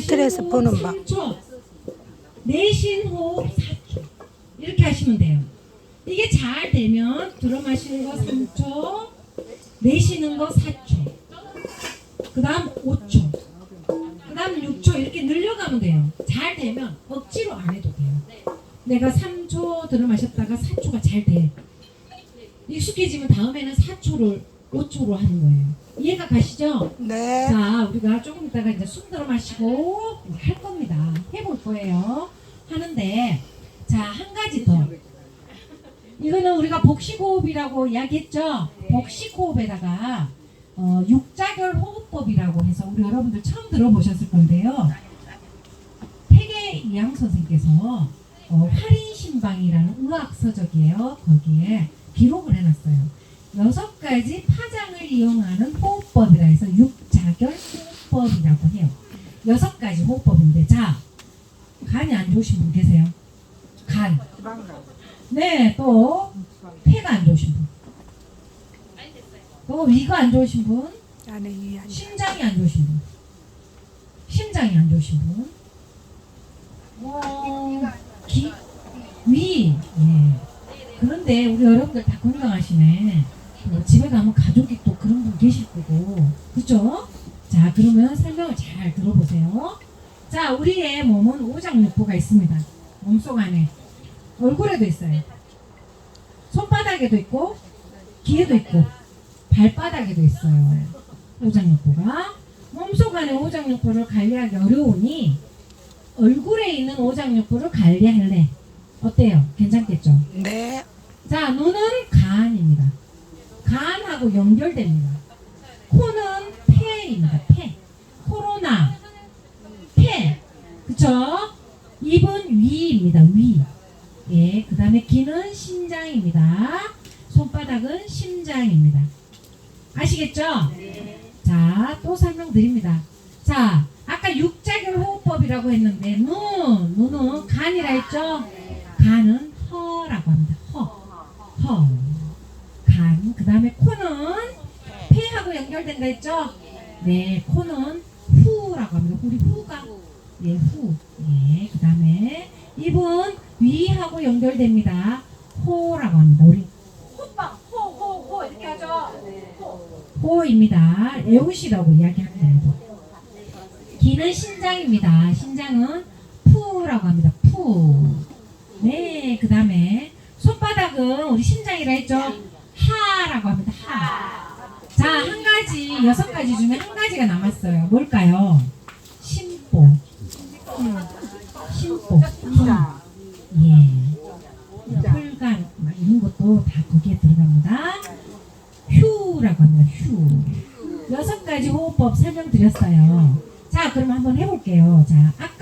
스트레스 푸는 법. 3초, 내쉬는 호흡 4초. 이렇게 하시면 돼요. 이게 잘 되면 들어 마시는 거 3초, 내쉬는 거 4초. 그 다음 5초. 그 다음 6초 이렇게 늘려가면 돼요. 잘 되면 억지로 안 해도 돼요. 내가 3초 들어 마셨다가 4초가 잘 돼. 익숙해지면 다음에는 4초를 5초로 하는 거예요. 이해가 가시죠? 네. 자, 우리가 조금 이따가 이제 숨 들어 마시고 할 겁니다. 해볼 거예요. 하는데, 자, 한 가지 더. 이거는 우리가 복식호흡이라고 이야기했죠? 복식호흡에다가, 어, 육자결 호흡법이라고 해서 우리 여러분들 처음 들어보셨을 건데요. 태계 이양 선생님께서 어, 활인신방이라는 의학 서적이에요. 거기에 기록을 해놨어요. 여섯 가지 파장을 이용하는 호흡법이라 해서 육자결 호흡법이라고 해요. 여섯 가지 호흡법인데 자 간이 안 좋으신 분 계세요? 간. 네, 또 폐가 안 좋으신 분. 또 위가 안 좋으신 분. 심장이 안 좋으신 분. 심장이 안 좋으신 분. 어, 기, 위. 예. 그런데 우리 여러분들 다 건강하시네. 뭐 집에 가면 가족이 또 그런 분 계실 거고. 그죠? 자, 그러면 설명을 잘 들어보세요. 자, 우리의 몸은 오장육부가 있습니다. 몸속 안에. 얼굴에도 있어요. 손바닥에도 있고, 귀에도 있고, 발바닥에도 있어요. 오장육부가. 몸속 안에 오장육부를 관리하기 어려우니 얼굴에 있는 오장육부를 관리할래. 어때요? 괜찮겠죠? 네. 자, 눈은 간입니다. 간하고 연결됩니다. 코는 폐입니다. 폐. 코로나. 폐. 그쵸? 입은 위입니다. 위. 예, 그 다음에 귀는 신장입니다. 손바닥은 심장입니다. 아시겠죠? 자, 또 설명드립니다. 자, 아까 육자결 호흡법이라고 했는데, 눈, 눈은 간이라 했죠? 간은 허라고 합니다. 허. 허. 간. 그 다음에 코는 폐하고 했죠? 네, 코는 후라고 합니다. 우리 후가. 네, 후. 예, 그 다음에 입은 위하고 연결됩니다. 호라고 합니다. 우리 호빵, 호, 호, 호 이렇게 하죠? 호. 호입니다. 애우시라고 이야기합니다. 귀는 신장입니다. 신장은 푸라고 합니다. 푸. 네, 그 다음에 손바닥은 우리 심장이라 했죠? 하라고 합니다. 하. 자, 한 가지, 여섯 가지 중에 한 가지가 남았어요. 뭘까요? 심보. 음, 심보. 음. 예. 혈관, 막 이런 것도 다 거기에 들어갑니다. 휴라고 합니다. 휴. 여섯 가지 호흡법 설명드렸어요. 자, 그럼 한번 해볼게요. 자, 아까